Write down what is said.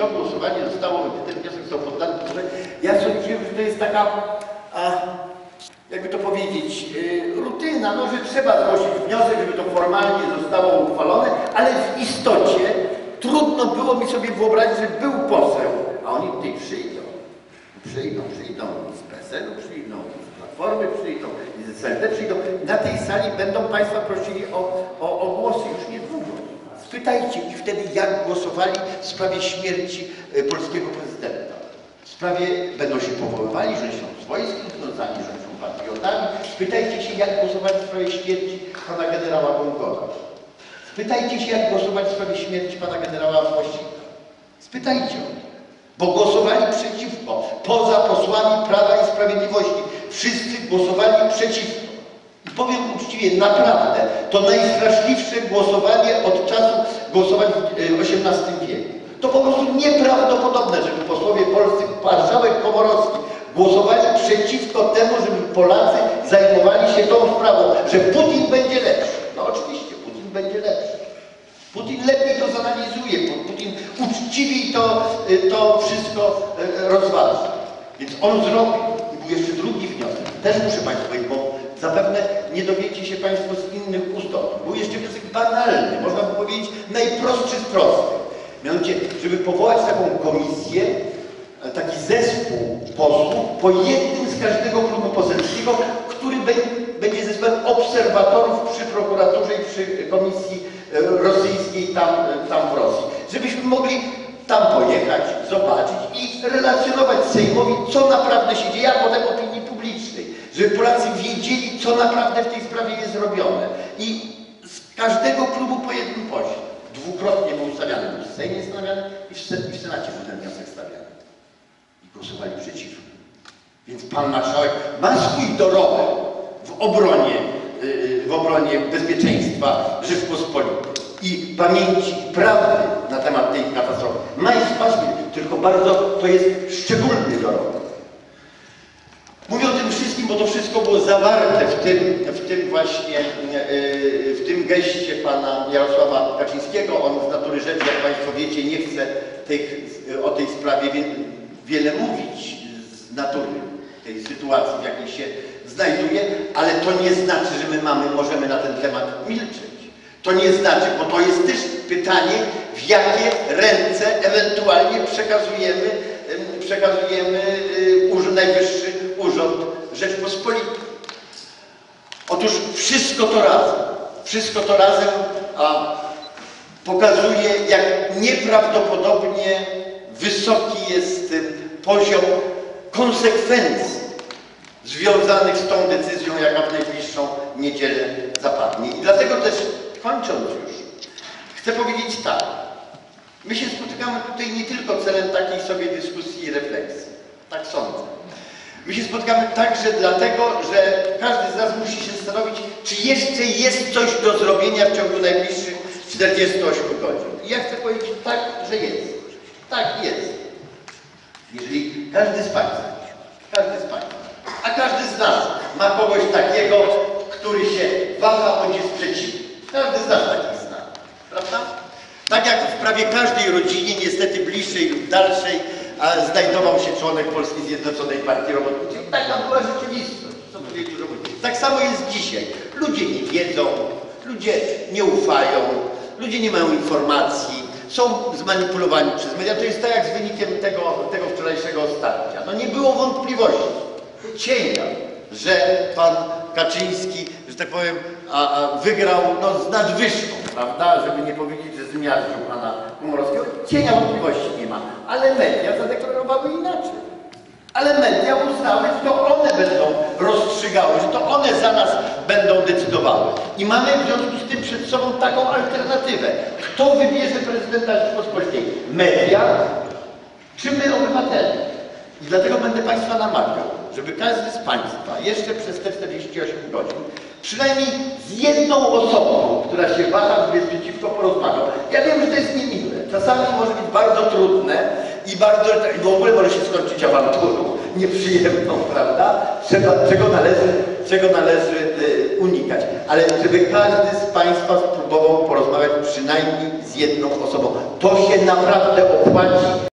to głosowanie zostało, wniosek został poddany, to ja sądziłem, że to jest taka, a, jakby to powiedzieć, y, rutyna, no, że trzeba zgłosić wniosek, żeby to formalnie zostało uchwalone, ale w istocie trudno było mi sobie wyobrazić, że był poseł, a oni tutaj przyjdą, przyjdą, przyjdą z PSL-u, przyjdą z Platformy, przyjdą z SLD, przyjdą. Na tej sali będą Państwa prosili o, o, o głosy już niedługo. Spytajcie ich wtedy, jak głosowali w sprawie śmierci e, polskiego prezydenta. W sprawie będą się powoływali, że są swojskim związani, że są patriotami. Spytajcie się, jak głosowali w sprawie śmierci pana generała Gongowa. Spytajcie się, jak głosować w sprawie śmierci pana generała Włosika. Spytajcie o. Bo głosowali przeciwko. Poza posłami Prawa i Sprawiedliwości. Wszyscy głosowali przeciwko. I powiem uczciwie, naprawdę, to najstraszliwsze głosowanie od czasu wieku. To po prostu nieprawdopodobne, żeby posłowie polscy, marszałek Komorowski, głosowali przeciwko temu, żeby Polacy zajmowali się tą sprawą, że Putin będzie lepszy. No oczywiście, Putin będzie lepszy. Putin lepiej to zanalizuje, Putin uczciwiej to, y, to wszystko y, rozważy. Więc on zrobił. I był jeszcze drugi wniosek. Też muszę Państwu powiedzieć, bo zapewne nie dowiecie się Państwo z innych ust. Był jeszcze wniosek banalny, można by powiedzieć najprostszy z prostych. Mianowicie, żeby powołać taką komisję, e, taki zespół posłów po jednym z każdego klubu poselskiego, który będzie zespołem obserwatorów przy prokuraturze i przy komisji e, rosyjskiej tam, e, tam w Rosji. Żebyśmy mogli tam pojechać, zobaczyć i relacjonować Sejmowi, co naprawdę się dzieje, a potem opinii publicznej. Żeby Polacy wiedzieli, co naprawdę w tej sprawie jest robione. I z każdego klubu po jednym pośle. Dwukrotnie był stawiany, był w Sejmie stawiany i w, Senacie był ten wniosek stawiany. I głosowali przeciwko. Więc pan marszałek ma swój dorobek w obronie, yy, w obronie bezpieczeństwa Rzeczpospolitej i pamięci prawdy na temat tej katastrofy. Ma i tylko bardzo to jest szczególny dorobek. Wszystkim, bo to wszystko było zawarte w tym, w tym właśnie, yy, w tym geście pana Jarosława Kaczyńskiego. On z natury rzeczy, jak Państwo wiecie, nie chce tych, o tej sprawie wiele mówić z natury tej sytuacji, w jakiej się znajduje, ale to nie znaczy, że my mamy, możemy na ten temat milczeć. To nie znaczy, bo to jest też pytanie, w jakie ręce ewentualnie przekazujemy, przekazujemy y, Najwyższy Urząd Rzeczpospolitej. Otóż wszystko to razem, wszystko to razem a, pokazuje, jak nieprawdopodobnie wysoki jest poziom konsekwencji związanych z tą decyzją, jaka w najbliższą niedzielę zapadnie. I dlatego też, kończąc już, chcę powiedzieć tak. My się spotykamy tutaj nie tylko celem takiej sobie dyskusji i refleksji. My się spotkamy także dlatego, że każdy z nas musi się zastanowić, czy jeszcze jest coś do zrobienia w ciągu najbliższych 48 godzin. I ja chcę powiedzieć tak, że jest. Tak jest. Jeżeli każdy z Państwa, każdy z Państwa, a każdy z nas ma kogoś takiego, który się waha bądź jest przeciwny. Każdy z nas takich zna. Prawda? Tak jak w prawie każdej rodzinie, niestety bliższej lub dalszej, a znajdował się członek Polskiej Zjednoczonej Partii Robotniczej. Taka była rzeczywistość. Co mówić. Tak samo jest dzisiaj. Ludzie nie wiedzą, ludzie nie ufają, ludzie nie mają informacji, są zmanipulowani przez media. To jest tak jak z wynikiem tego, tego wczorajszego starcia. No nie było wątpliwości, cienia, że pan Kaczyński, że tak powiem, a, a wygrał no, z nadwyżką, prawda, żeby nie powiedzieć, że zmiażdżył pana Komorowskiego. Cienia wątpliwości ma, ale media zadeklarowały inaczej. Ale media uznały, że to one będą rozstrzygały, że to one za nas będą decydowały. I mamy w związku z tym przed sobą taką alternatywę. Kto wybierze prezydenta Rzeczypospolitej? Media czy my obywatele? I dlatego będę Państwa namawiał, żeby każdy z Państwa jeszcze przez te 48 godzin przynajmniej z jedną osobą, która się waha, jest przeciwko, porozmawiał. Ja wiem, że to jest niemiłe. Czasami może być bardzo trudne i bardzo, w ogóle może się skończyć awanturą nieprzyjemną, prawda? Trzeba, czego należy, czego należy y, unikać. Ale żeby każdy z Państwa spróbował porozmawiać przynajmniej z jedną osobą. To się naprawdę opłaci.